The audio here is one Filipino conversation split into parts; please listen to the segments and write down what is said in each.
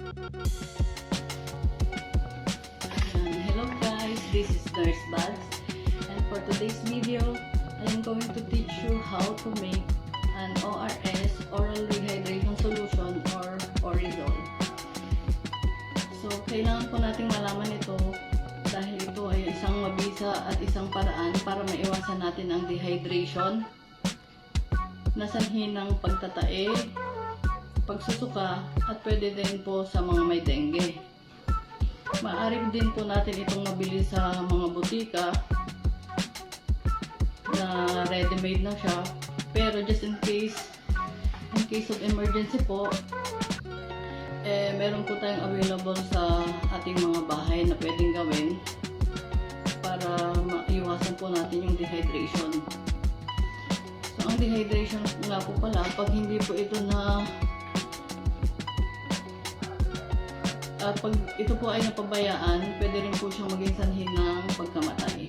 Ayan, Hello guys, this is Nurse Buds and for today's video, I am going to teach you how to make an ORS oral rehydration solution or Orizol. So, kailangan po nating malaman ito dahil ito ay isang mabisa at isang paraan para maiwasan natin ang dehydration, nasanhin ng pagtatae, pagsusuka at pwede din po sa mga may dengue. Maaari din po natin itong mabili sa mga butika na ready-made na siya. Pero just in case, in case of emergency po, eh, meron po tayong available sa ating mga bahay na pwedeng gawin para maiwasan po natin yung dehydration. So, ang dehydration nga po pala, pag hindi po ito na at pag ito po ay napabayaan, pwede rin po siyang maging sanhin ng pagkamatay.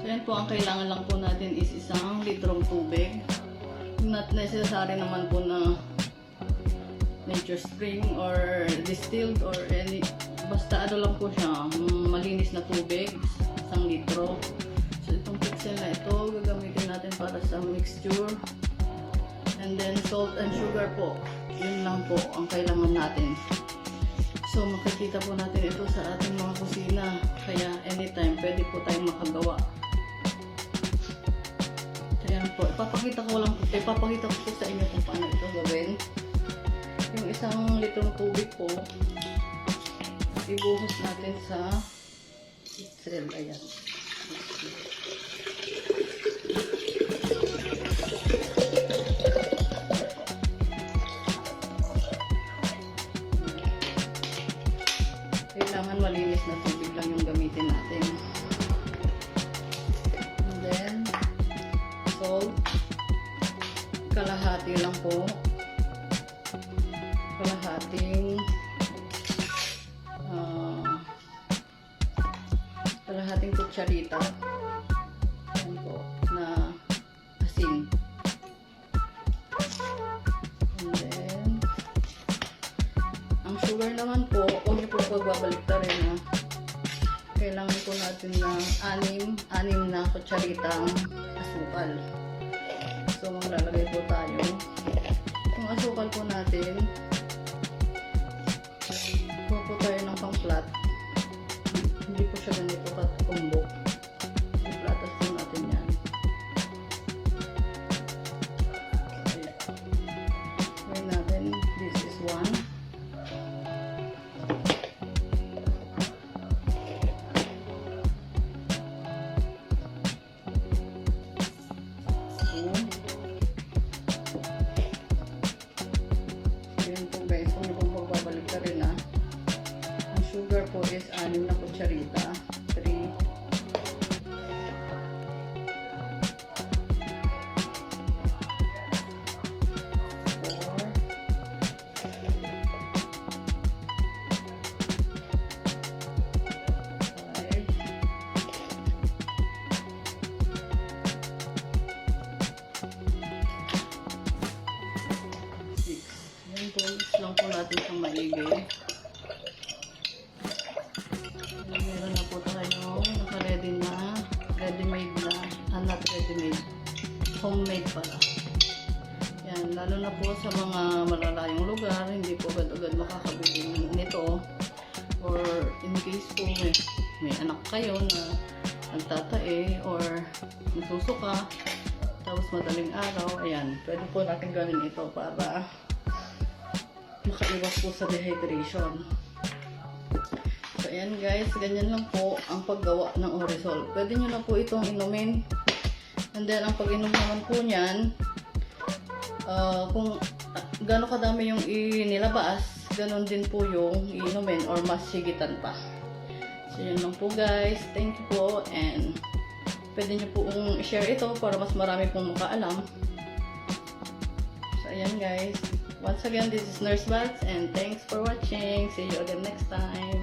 So yan po, ang kailangan lang po natin is isang litrong tubig. Not necessary naman po na nature spring or distilled or any basta ano lang po siya, malinis na tubig, isang litro. So itong pixel na ito, gagamitin natin para sa mixture. And then salt and sugar po. Yun lang po ang kailangan natin. So, makikita po natin ito sa ating mga kusina. Kaya, anytime, pwede po tayong makagawa. Kaya po, ipapakita ko lang, ipapakita ko po sa inyo kung paano ito gawin. Yung isang litrong tubig po, ibuhos natin sa cell. Ayan. Malinis na tubig lang yung gamitin natin. And then, salt. Kalahati lang po. Kalahating ah kalahating kutsarita. Yan po, na asin. And then, ang sugar naman po, po pagbabalik ta rin ha. Kailangan po natin ng anim, anim na kutsaritang asukal. So, maglalagay po tayo. Yung asukal po natin, kuha po tayo ng pang-flat. Hindi po siya ganito po, lang po natin sa maigay. Meron na po tayong naka-ready na, ready-made na, ah, not ready-made, homemade pala. Yan, lalo na po sa mga malalayong lugar, hindi po agad-agad makakabili nito. Or in case po may, may anak kayo na nagtatae or nasusuka, tapos madaling araw, ayan, pwede po natin gawin ito para makaiwas po sa dehydration. So, ayan guys, ganyan lang po ang paggawa ng Orisol. Pwede nyo na po itong inumin. And then, ang pag-inom naman po niyan, ah, kung uh, kadami yung inilabas, ganon din po yung iinumin or mas sigitan pa. So, yun lang po guys. Thank you po and pwede nyo pong i-share ito para mas marami pong makaalam. Ayan guys. Once again, this is Nurse Bats and thanks for watching. See you again next time.